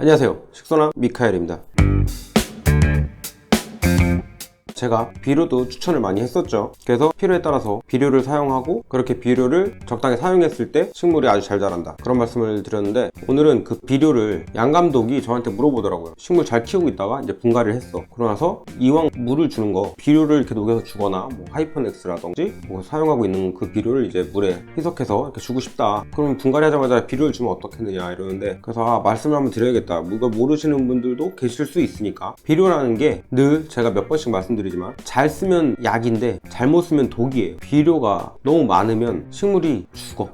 안녕하세요. 식소남 미카엘입니다. 제가 비료도 추천을 많이 했었죠. 그래서 필요에 따라서 비료를 사용하고 그렇게 비료를 적당히 사용했을 때 식물이 아주 잘 자란다. 그런 말씀을 드렸는데 오늘은 그 비료를 양 감독이 저한테 물어보더라고요. 식물 잘 키우고 있다가 이제 분갈이를 했어. 그러고 나서 이왕 물을 주는 거 비료를 이렇게 녹여서 주거나 뭐 하이퍼넥스라든지 뭐 사용하고 있는 그 비료를 이제 물에 희석해서 이렇게 주고 싶다. 그러면 분갈이 하자마자 비료를 주면 어떻겠느냐 이러는데 그래서 아 말씀을 한번 드려야겠다. 이거 모르시는 분들도 계실 수 있으니까 비료라는 게 늘 제가 몇 번씩 말씀드리지만 잘 쓰면 약인데 잘못 쓰면 독이에요. 비료가 너무 많으면 식물이 죽어.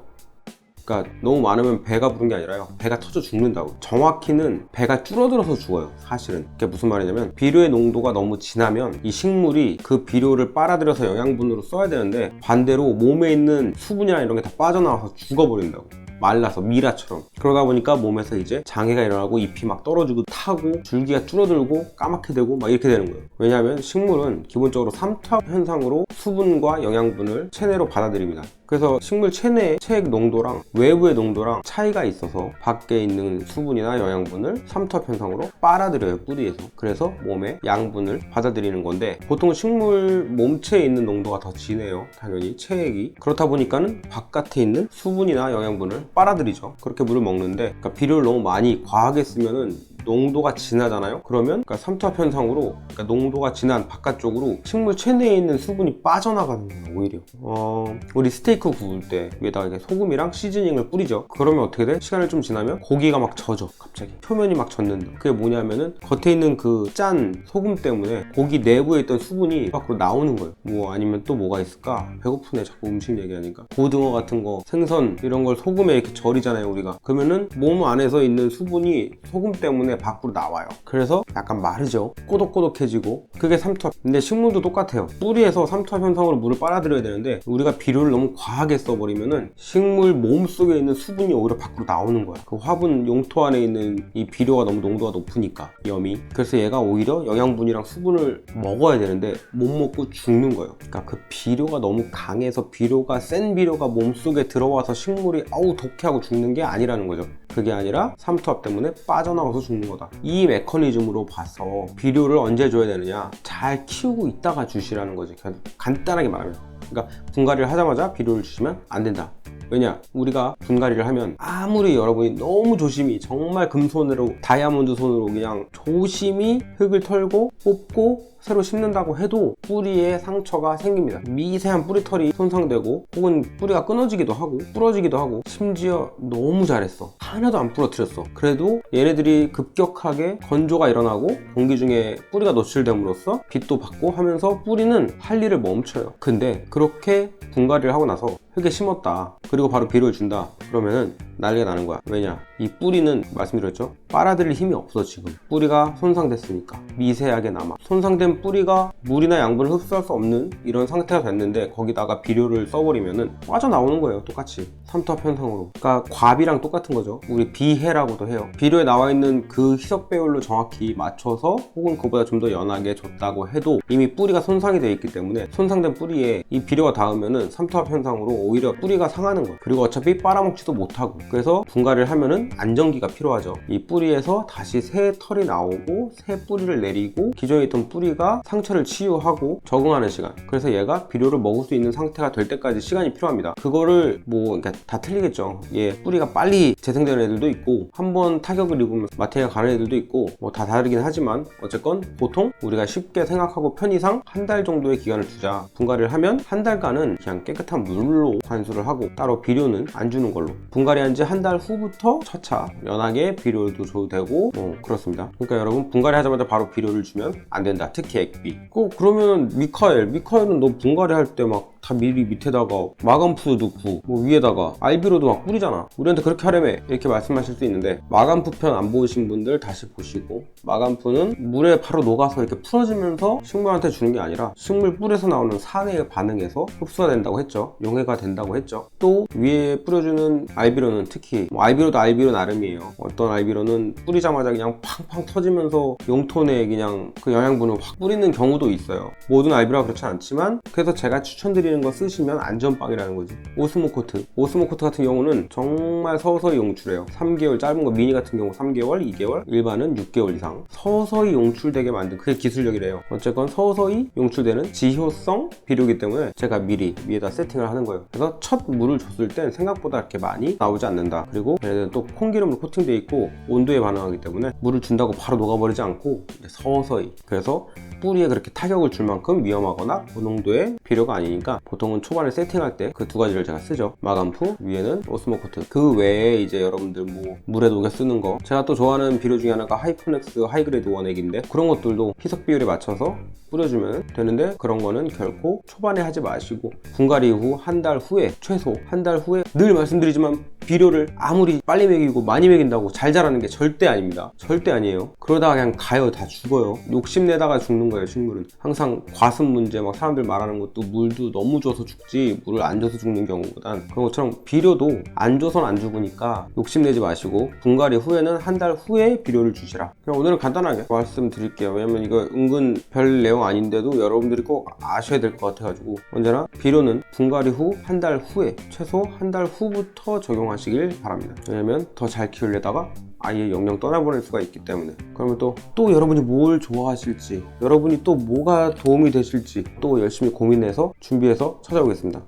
그러니까 너무 많으면 배가 부른 게 아니라요. 배가 터져 죽는다고. 정확히는 배가 줄어들어서 죽어요. 사실은. 그게 무슨 말이냐면 비료의 농도가 너무 진하면 이 식물이 그 비료를 빨아들여서 영양분으로 써야 되는데 반대로 몸에 있는 수분이나 이런 게 다 빠져나와서 죽어버린다고. 말라서 미라처럼. 그러다 보니까 몸에서 이제 장애가 일어나고 잎이 막 떨어지고 타고 줄기가 줄어들고 까맣게 되고 막 이렇게 되는 거예요. 왜냐하면 식물은 기본적으로 삼투압 현상으로 수분과 영양분을 체내로 받아들입니다 그래서 식물 체내의 체액 농도랑 외부의 농도랑 차이가 있어서 밖에 있는 수분이나 영양분을 삼투압 현상으로 빨아들여요 뿌리에서. 그래서 몸에 양분을 받아들이는 건데 보통 식물 몸체에 있는 농도가 더 진해요 당연히 체액이. 그렇다 보니까는 바깥에 있는 수분이나 영양분을 빨아들이죠. 그렇게 물을 먹는데 그러니까 비료를 너무 많이 과하게 쓰면은 농도가 진하잖아요? 그러면 그러니까 삼투압 현상으로 그러니까 농도가 진한 바깥쪽으로 식물 체내에 있는 수분이 빠져나가는 거예요 오히려. 어, 우리 스테이크 구울 때 위에다가 이렇게 소금이랑 시즈닝을 뿌리죠. 그러면 어떻게 돼? 시간을 좀 지나면 고기가 막 젖어 갑자기. 표면이 막 젖는다. 그게 뭐냐면은 겉에 있는 그 짠 소금 때문에 고기 내부에 있던 수분이 밖으로 나오는 거예요. 뭐 아니면 또 뭐가 있을까? 배고프네 자꾸 음식 얘기하니까. 고등어 같은 거 생선 이런 걸 소금에 이렇게 절이잖아요 우리가. 그러면은 몸 안에서 있는 수분이 소금 때문에 밖으로 나와요. 그래서 약간 마르죠. 꼬독꼬독해지고 그게 삼투압 근데 식물도 똑같아요. 뿌리에서 삼투압 현상으로 물을 빨아들여야 되는데 우리가 비료를 너무 과하게 써버리면은 식물 몸 속에 있는 수분이 오히려 밖으로 나오는 거야. 그 화분 용토 안에 있는 이 비료가 너무 농도가 높으니까 염이. 그래서 얘가 오히려 영양분이랑 수분을 먹어야 되는데 못 먹고 죽는 거예요. 그러니까 그 비료가 너무 강해서 비료가 센 비료가 몸 속에 들어와서 식물이 아우 독해하고 죽는 게 아니라는 거죠 그게 아니라 삼투압 때문에 빠져나와서 죽는 거다. 이 메커니즘으로 봐서 비료를 언제 줘야 되느냐? 잘 키우고 있다가 주시라는 거지. 간단하게 말하면. 그러니까 분갈이를 하자마자 비료를 주시면 안 된다. 왜냐? 우리가 분갈이를 하면 아무리 여러분이 너무 조심히 정말 금손으로 다이아몬드 손으로 그냥 조심히 흙을 털고 뽑고 새로 심는다고 해도 뿌리에 상처가 생깁니다. 미세한 뿌리털이 손상되고 혹은 뿌리가 끊어지기도 하고 부러지기도 하고 심지어 너무 잘했어. 하나도 안 부러뜨렸어. 그래도 얘네들이 급격하게 건조가 일어나고 공기 중에 뿌리가 노출됨으로써 빛도 받고 하면서 뿌리는 할 일을 멈춰요. 근데 그렇게 분갈이를 하고 나서 흙에 심었다. 그리고 바로 비료를 준다. 그러면은 난리가 나는 거야. 왜냐? 이 뿌리는 말씀드렸죠? 빨아들일 힘이 없어 지금. 뿌리가 손상됐으니까 미세하게 남아. 손상된 뿌리가 물이나 양분을 흡수할 수 없는 이런 상태가 됐는데 거기다가 비료를 써버리면은 빠져나오는 거예요. 똑같이. 삼투압 현상으로. 그러니까 과비랑 똑같은 거죠. 우리 비해라고도 해요. 비료에 나와 있는 그 희석 배율로 정확히 맞춰서 혹은 그보다 좀 더 연하게 줬다고 해도 이미 뿌리가 손상이 되어 있기 때문에 손상된 뿌리에 이 비료가 닿으면은 삼투압 현상으로 오히려 뿌리가 상하는 거예요. 그리고 어차피 빨아먹지도 못하고 그래서 분갈이를 하면은 안정기가 필요하죠. 이 뿌리에서 다시 새 털이 나오고 새 뿌리를 내리고 기존에 있던 뿌리가 상처를 치유하고 적응하는 시간. 그래서 얘가 비료를 먹을 수 있는 상태가 될 때까지 시간이 필요합니다. 그거를 뭐 그러니까 다 틀리겠죠. 얘 뿌리가 빨리 재생되는 애들도 있고 한 번 타격을 입으면 마태가 가는 애들도 있고 뭐 다 다르긴 하지만 어쨌건 보통 우리가 쉽게 생각하고 편의상 한 달 정도의 기간을 두자. 분갈이를 하면 한 달간은 그냥 깨끗한 물로 관수를 하고 따로 비료는 안 주는 걸로. 분갈이 한 지 한 달 후부터 차차 연하게 비료도 줘도 되고 뭐 그렇습니다. 그러니까 여러분 분갈이 하자마자 바로 비료를 주면 안 된다. 특히 액비. 꼭 그러면 미카엘, 미카엘은 너 분갈이 할 때 막 다 미리 밑에다가 마감푸도 넣고 뭐 위에다가 알비로도 막 뿌리잖아. 우리한테 그렇게 하려며 이렇게 말씀하실 수 있는데 마감푸 편 안 보신 분들 다시 보시고 마감푸는 물에 바로 녹아서 이렇게 풀어지면서 식물한테 주는 게 아니라 식물 뿔에서 나오는 산에 반응해서 흡수가 된다고 했죠. 용해가 된다고 했죠. 또 위에 뿌려주는 알비로는 특히 뭐 알비로도 알비로 나름이에요. 어떤 알비로는 뿌리자마자 그냥 팡팡 터지면서 용토에 그냥 그 영양분을 확 뿌리는 경우도 있어요. 모든 알비로가 그렇지 않지만 그래서 제가 추천드리는 되는 거 쓰시면 안전빵이라는 거지. 오스모 코트. 오스모 코트 같은 경우는 정말 서서히 용출해요. 3개월, 짧은 거 미니 같은 경우 3개월, 2개월, 일반은 6개월 이상. 서서히 용출되게 만든 그게 기술력이래요. 어쨌건 서서히 용출되는 지효성 비료기 때문에 제가 미리 위에다 세팅을 하는 거예요. 그래서 첫 물을 줬을 땐 생각보다 이렇게 많이 나오지 않는다. 그리고 얘네는 또 콩기름으로 코팅되어 있고 온도에 반응하기 때문에 물을 준다고 바로 녹아버리지 않고 서서히. 그래서 뿌리에 그렇게 타격을 줄 만큼 위험하거나 고농도의 비료가 아니니까 보통은 초반에 세팅할 때 그 두 가지를 제가 쓰죠. 마감프 위에는 오스모 코트. 그 외에 이제 여러분들 뭐 물에 녹여 쓰는 거. 제가 또 좋아하는 비료 중에 하나가 하이포넥스 하이그레이드 원액인데 그런 것들도 희석 비율에 맞춰서 뿌려주면 되는데 그런 거는 결코 초반에 하지 마시고 분갈이 후 한 달 후에 최소 한 달 후에 늘 말씀드리지만 비료를 아무리 빨리 먹이고 많이 먹인다고 잘 자라는 게 절대 아닙니다. 절대 아니에요. 그러다가 그냥 가요. 다 죽어요. 욕심내다가 죽는 거예요, 식물은. 항상 과습 문제, 막 사람들 말하는 것도 물도 너무 줘서 죽지, 물을 안 줘서 죽는 경우보단 그런 것처럼 비료도 안 줘선 안 죽으니까 욕심내지 마시고 분갈이 후에는 한 달 후에 비료를 주시라. 그냥 오늘은 간단하게 말씀드릴게요. 왜냐면 이거 은근 별 내용 아닌데도 여러분들이 꼭 아셔야 될 것 같아가지고 언제나 비료는 분갈이 후 한 달 후에 최소 한 달 후부터 적 용하시길 바랍니다. 왜냐면 더 잘 키우려다가 아예 영영 떠나보낼 수가 있기 때문에 그러면 또 또 여러분이 뭘 좋아하실지 여러분이 또 뭐가 도움이 되실지 또 열심히 고민해서 준비해서 찾아오겠습니다.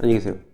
안녕히 계세요.